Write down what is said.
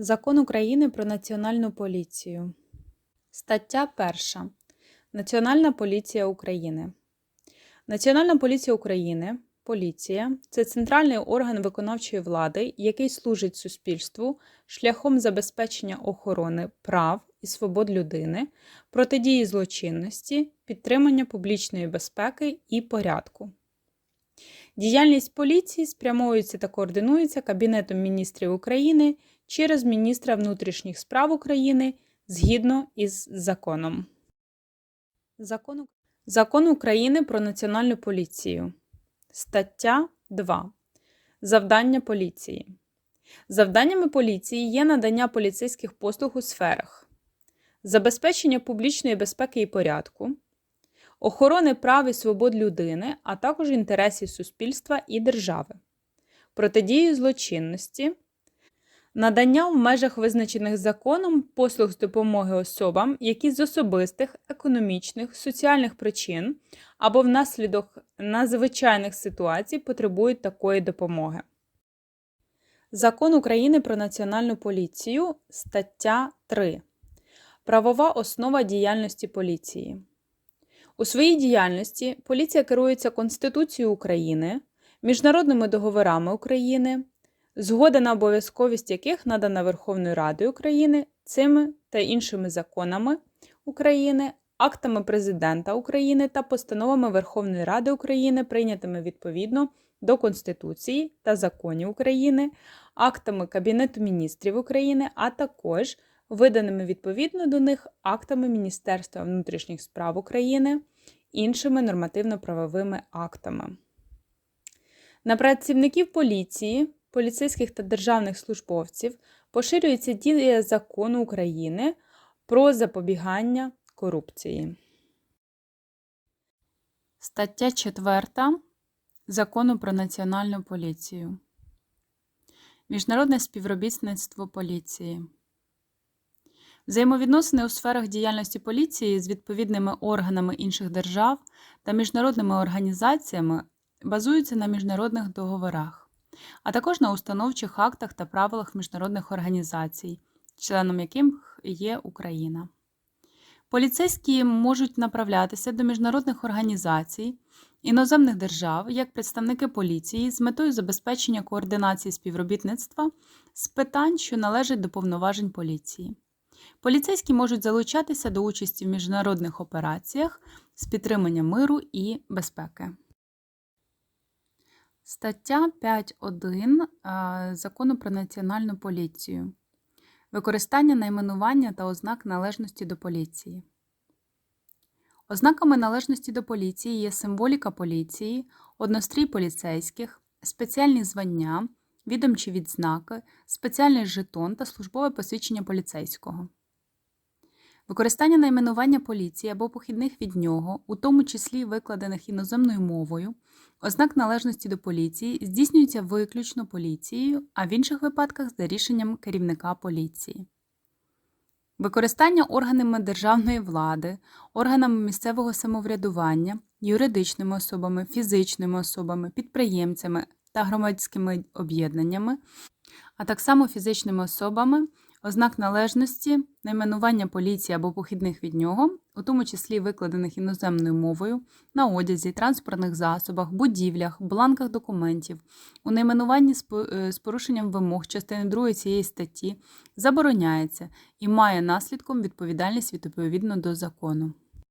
Закон України про Національну поліцію. Стаття 1. Національна поліція України. Національна поліція України поліція це центральний орган виконавчої влади, який служить суспільству шляхом забезпечення охорони прав і свобод людини, протидії злочинності, підтримання публічної безпеки і порядку. Діяльність поліції спрямовується та координується Кабінетом міністрів України через міністра внутрішніх справ України згідно із законом. Закон, Закон України про Національну поліцію. Стаття 2. Завдання поліції. Завданнями поліції є надання поліцейських послуг у сферах забезпечення публічної безпеки і порядку, охорони прав і свобод людини, а також інтересів суспільства і держави, протидії злочинності, надання в межах визначених законом послуг з допомоги особам, які з особистих, економічних, соціальних причин або внаслідок надзвичайних ситуацій потребують такої допомоги. Закон України про Національну поліцію, стаття 3. Правова основа діяльності поліції. У своїй діяльності поліція керується Конституцією України, міжнародними договорами України, згода на обов'язковість яких надана Верховною Радою України цими та іншими законами України, актами Президента України та постановами Верховної Ради України, прийнятими відповідно до Конституції та законів України, актами Кабінету міністрів України, а також виданими відповідно до них актами Міністерства внутрішніх справ України, іншими нормативно-правовими актами. На працівників поліції, поліцейських та державних службовців поширюється дія закону України про запобігання корупції. Стаття 4 Закону про Національну поліцію. Міжнародне співробітництво поліції. Взаємовідносини у сферах діяльності поліції з відповідними органами інших держав та міжнародними організаціями базуються на міжнародних договорах, а також на установчих актах та правилах міжнародних організацій, членом яких є Україна. Поліцейські можуть направлятися до міжнародних організацій, іноземних держав як представники поліції з метою забезпечення координації співробітництва з питань, що належать до повноважень поліції. Поліцейські можуть залучатися до участі в міжнародних операціях з підтримання миру і безпеки. Стаття 5.1 Закону про національну поліцію. Використання найменування та ознак належності до поліції. Ознаками належності до поліції є символіка поліції, однострій поліцейських, спеціальні звання, відомчі відзнаки, спеціальний жетон та службове посвідчення поліцейського. Використання найменування поліції або похідних від нього, у тому числі викладених іноземною мовою, ознак належності до поліції здійснюється виключно поліцією, а в інших випадках за рішенням керівника поліції. Використання органами державної влади, органами місцевого самоврядування, юридичними особами, фізичними особами, підприємцями та громадськими об'єднаннями, а так само фізичними особами, ознак належності, найменування поліції або похідних від нього, у тому числі викладених іноземною мовою, на одязі, транспортних засобах, будівлях, бланках документів, у найменуванні з порушенням вимог частини 2 цієї статті забороняється і має наслідком відповідальність відповідно до закону.